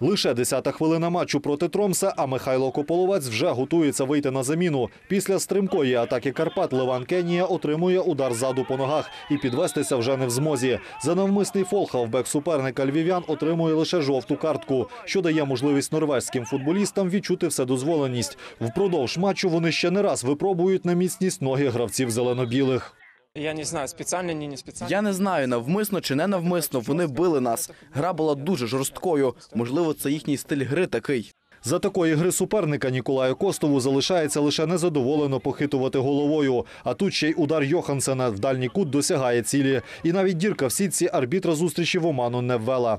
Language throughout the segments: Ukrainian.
Лише 10-та хвилина матчу проти Тромса, а Михайло Кополовець вже готується вийти на заміну. Після стримкої атаки Карпат Леван Кенія отримує удар ззаду по ногах і підвестися вже не в змозі. За навмисний фол хавбек суперника львів'ян отримує лише жовту картку, що дає можливість норвезьким футболістам відчути вседозволеність. Впродовж матчу вони ще не раз випробують на міцність ноги гравців зелено-білих. Я не знаю, спеціально ні, не спеціально. Я не знаю, навмисно чи не навмисно. Вони били нас. Гра була дуже жорсткою. Можливо, це їхній стиль гри такий. За такої гри суперника Ніколаю Костову залишається лише незадоволено похитувати головою. А тут ще й удар Йохансена в дальній кут досягає цілі. І навіть дірка в сітці арбітра зустрічі в оману не ввела.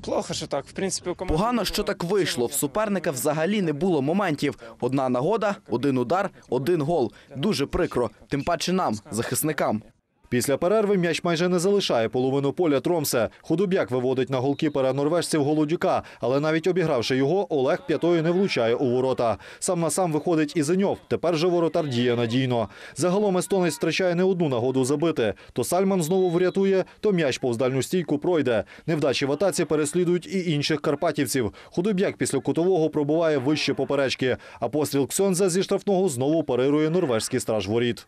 Плохо, що так. В принципі, у команди... Погано, що так вийшло. В суперника взагалі не було моментів. Одна нагода, один удар, один гол. Дуже прикро. Тим паче нам, захисникам. Після перерви м'яч майже не залишає половину поля Тромсе. Худобяк виводить на голкіпера норвежців Голодюка, але навіть обігравши його, Олег п'ятою не влучає у ворота. Сам на сам виходить і Зеньов. Тепер же воротар діє надійно. Загалом естонець втрачає не одну нагоду забити. То Сальман знову врятує, то м'яч повз дальню стійку пройде. Невдачі в атаці переслідують і інших карпатівців. Худобяк після кутового пробуває вище поперечки, а постріл Ксьонза зі штрафного знову парирує норвежський страж воріт.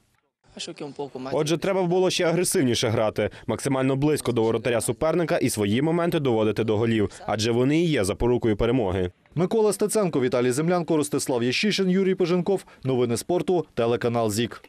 Отже, треба було ще агресивніше грати, максимально близько до воротаря суперника і свої моменти доводити до голів, адже вони і є запорукою перемоги. Микола Стеценко, Віталій Землянко, Ростислав Ящишин, Юрій Поженков. Новини спорту, телеканал ЗІК.